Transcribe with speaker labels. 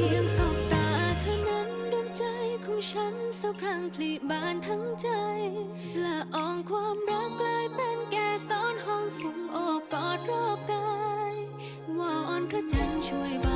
Speaker 1: พียงสบตาเท่านั้นดวงใจของฉันสะพรังพลีบานทั้งใจละอองความรักกลายเป็นแก่ซ้อนห้องฝุ่งโอบกอดรอบกายวอนพระจันทร์ช่วยบ